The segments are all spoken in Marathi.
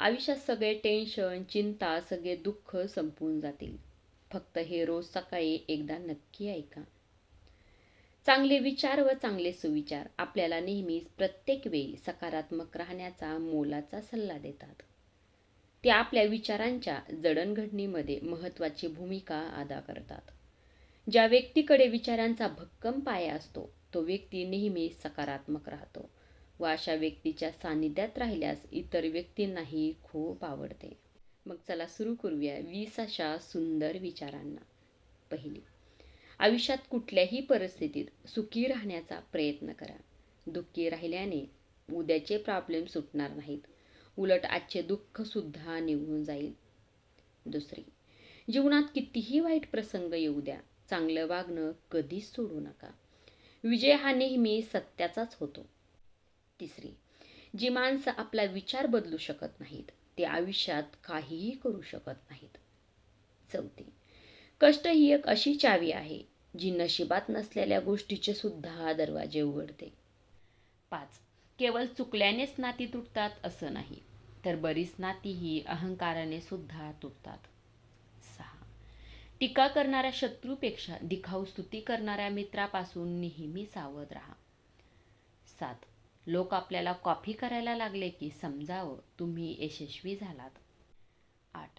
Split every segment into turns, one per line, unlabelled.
आयुष्यात सगळे टेन्शन चिंता सगळे दुःख संपून जातील. फक्त हे रोज सकाळी एकदा नक्की ऐका. चांगले विचार व चांगले सुविचार आपल्याला नेहमीच प्रत्येक वेळी सकारात्मक राहण्याचा मोलाचा सल्ला देतात. ते आपल्या विचारांच्या जडणघडणीमध्ये महत्त्वाची भूमिका अदा करतात. ज्या व्यक्तीकडे विचारांचा भक्कम पाया असतो तो व्यक्ती नेहमी सकारात्मक राहतो. व अशा व्यक्तीच्या सानिध्यात राहिल्यास इतर व्यक्तींनाही खूप आवडते. मग चला सुरू करूया वीस अशा सुंदर विचारांना. पहिली आयुष्यात कुठल्याही परिस्थितीत सुखी राहण्याचा प्रयत्न करा. दुःखी राहिल्याने उद्याचे प्रॉब्लेम सुटणार नाहीत. उलट आजचे दुःखसुद्धा निघून जाईल. दुसरी जीवनात कितीही वाईट प्रसंग येऊ द्या चांगलं वागणं कधीच सोडू नका. विजय हा नेहमी सत्याचाच होतो. तिसरी जी माणसं आपला विचार बदलू शकत नाहीत ते आयुष्यात काहीही करू शकत नाहीत. चौथी कष्ट ही एक अशी चावी आहे जी नशिबात नसलेल्या गोष्टीचे सुद्धा दरवाजे उघडते. पाच केवळ चुकल्यानेच नाती तुटतात असं नाही तर बरीच नाती ही अहंकाराने सुद्धा तुटतात. सहा टीका करणाऱ्या शत्रूपेक्षा दिखाऊ स्तुती करणाऱ्या मित्रापासून नेहमी सावध राहा. सात लोक आपल्याला कॉफी करायला लागले की समजावं तुम्ही यशस्वी झालात. आठ.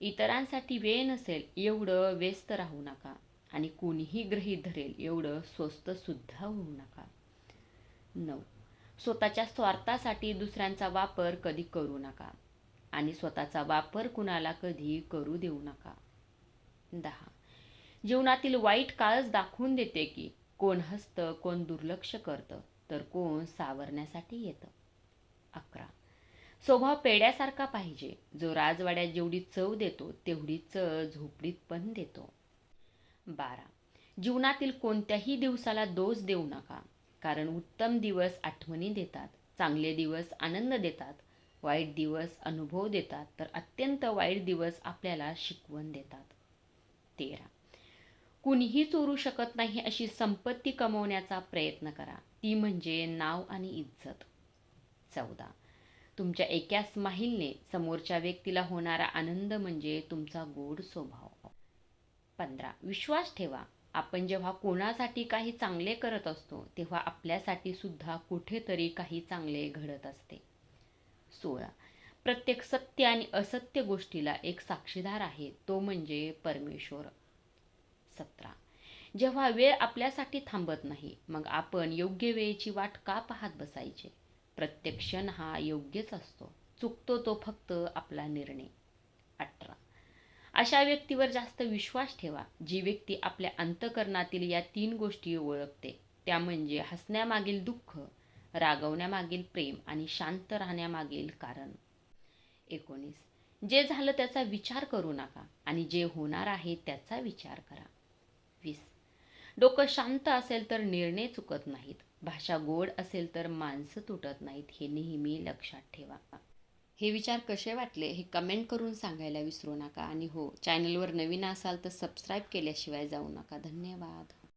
इतरांसाठी वेळ नसेल एवढं व्यस्त राहू नका आणि कोणीही गृहीत धरेल एवढं स्वस्त सुद्धा होऊ नका. नऊ. स्वतःच्या स्वार्थासाठी दुसऱ्यांचा वापर कधी करू नका आणि स्वतःचा वापर कुणाला कधी करू देऊ नका. दहा. जीवनातील वाईट काळच दाखवून देते की कोण हसतं कोण दुर्लक्ष करतं. तर कोण सावरण्यासाठी येतं? अकरा. स्वभाव पेड्यासारखा पाहिजे. जो राजवाड्यात जेवढी चव देतो तेवढी चव झोपडीत पण देतो. बारा. जीवनातील कोणत्याही दिवसाला दोष देऊ नका. कारण उत्तम दिवस आठवणी देतात चांगले दिवस आनंद देतात वाईट दिवस अनुभव देतात तर अत्यंत वाईट दिवस आपल्याला शिकवण देतात. तेरा. कुणीही चोरू शकत नाही अशी संपत्ती कमवण्याचा प्रयत्न करा. ती म्हणजे नाव आणि इज्जत. चौदा. तुमच्या एका स्माईलने समोरच्या व्यक्तीला होणारा आनंद म्हणजे तुमचा गोड स्वभाव. पंधरा. विश्वास ठेवा. आपण जेव्हा कोणासाठी काही चांगले करत असतो तेव्हा आपल्यासाठी सुद्धा कुठेतरी काही चांगले घडत असते. सोळा. प्रत्येक सत्य आणि असत्य गोष्टीला एक साक्षीदार आहे. तो म्हणजे परमेश्वर. सतरा. जेव्हा वेळ आपल्यासाठी थांबत नाही मग आपण योग्य वेळेची वाट का पाहत बसायचे? प्रत्येक क्षण हा योग्यच असतो. चुकतो तो फक्त आपला निर्णय. अठरा. अशा व्यक्तीवर जास्त विश्वास ठेवा जी व्यक्ती आपल्या अंतकरणातील या तीन गोष्टी ओळखते. त्या म्हणजे हसण्यामागील दुःख रागवण्यामागील प्रेम आणि शांत राहण्यामागील कारण. एकोणीस. जे झालं त्याचा विचार करू नका आणि जे होणार आहे त्याचा विचार करा. वीस. डोकं शांत असेल तर निर्णय चुकत नाहीत. भाषा गोड असेल तर माणसं तुटत नाहीत हे नेहमी लक्षात ठेवा. हे विचार कसे वाटले हे कमेंट करून सांगायला विसरू नका. आणि हो चॅनलवर नवीन असाल तर सबस्क्राईब केल्याशिवाय जाऊ नका. धन्यवाद.